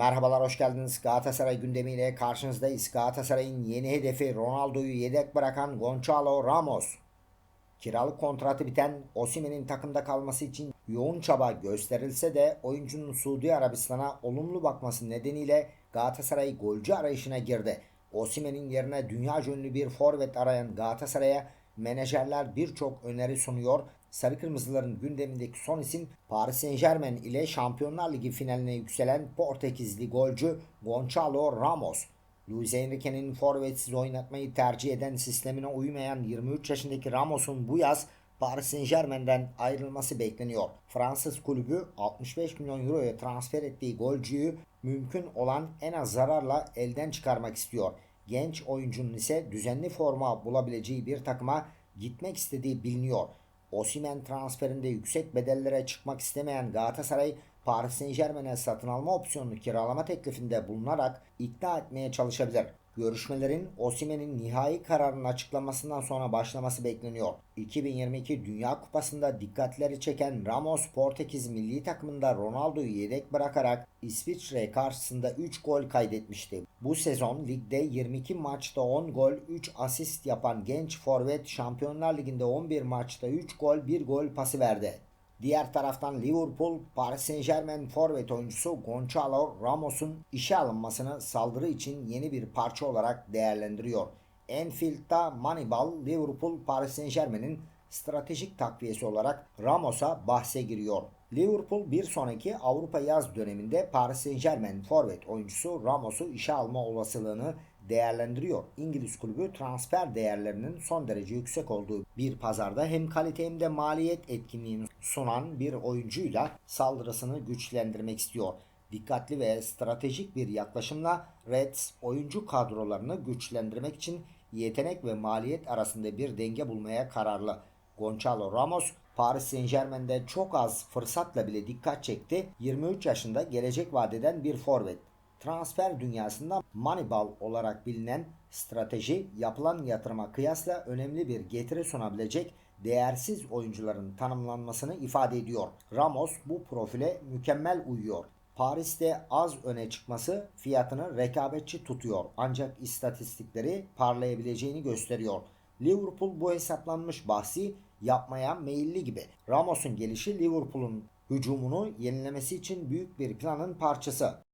Merhabalar hoş geldiniz. Galatasaray gündemiyle karşınızdayız. Galatasaray'ın yeni hedefi Ronaldo'yu yedek bırakan Gonçalo Ramos. Kiralık kontratı biten Osimhen'in takımda kalması için yoğun çaba gösterilse de oyuncunun Suudi Arabistan'a olumlu bakması nedeniyle Galatasaray golcü arayışına girdi. Osimhen'in yerine dünya ünlü bir forvet arayan Galatasaray'a menajerler birçok öneri sunuyor. Sarı Kırmızıların gündemindeki son isim Paris Saint Germain ile Şampiyonlar Ligi finaline yükselen Portekizli golcü Gonçalo Ramos. Luis Enrique'nin forvetsiz oynatmayı tercih eden sistemine uymayan 23 yaşındaki Ramos'un bu yaz Paris Saint Germain'den ayrılması bekleniyor. Fransız kulübü 65 milyon euroya transfer ettiği golcüyü mümkün olan en az zararla elden çıkarmak istiyor. Genç oyuncunun ise düzenli forma bulabileceği bir takıma gitmek istediği biliniyor. Osimhen transferinde yüksek bedellere çıkmak istemeyen Galatasaray Paris Saint Germain'e satın alma opsiyonunu kiralama teklifinde bulunarak ikna etmeye çalışabilir. Görüşmelerin Osimhen'in nihai kararının açıklamasından sonra başlaması bekleniyor. 2022 Dünya Kupası'nda dikkatleri çeken Ramos Portekiz milli takımında Ronaldo'yu yedek bırakarak İsviçre karşısında 3 gol kaydetmişti. Bu sezon ligde 22 maçta 10 gol 3 asist yapan genç forvet Şampiyonlar Ligi'nde 11 maçta 3 gol 1 gol pası verdi. Diğer taraftan Liverpool, Paris Saint Germain forvet oyuncusu Gonçalo Ramos'un işe alınmasını saldırı için yeni bir parça olarak değerlendiriyor. Enfield'da Moneyball, Liverpool, Paris Saint Germain'in stratejik takviyesi olarak Ramos'a bahse giriyor. Liverpool bir sonraki Avrupa yaz döneminde Paris Saint Germain forvet oyuncusu Ramos'u işe alma olasılığını değerlendiriyor. İngiliz kulübü transfer değerlerinin son derece yüksek olduğu bir pazarda hem kalite hem de maliyet etkinliğini sunan bir oyuncuyla saldırısını güçlendirmek istiyor. Dikkatli ve stratejik bir yaklaşımla Reds oyuncu kadrolarını güçlendirmek için yetenek ve maliyet arasında bir denge bulmaya kararlı. Gonçalo Ramos Paris Saint Germain'de çok az fırsatla bile dikkat çekti. 23 yaşında gelecek vadeden bir forvet. Transfer dünyasında Moneyball olarak bilinen strateji yapılan yatırıma kıyasla önemli bir getiri sunabilecek değersiz oyuncuların tanımlanmasını ifade ediyor. Ramos bu profile mükemmel uyuyor. Paris'te az öne çıkması fiyatını rekabetçi tutuyor ancak istatistikleri parlayabileceğini gösteriyor. Liverpool bu hesaplanmış bahsi yapmaya meyilli gibi. Ramos'un gelişi Liverpool'un hücumunu yenilemesi için büyük bir planın parçası.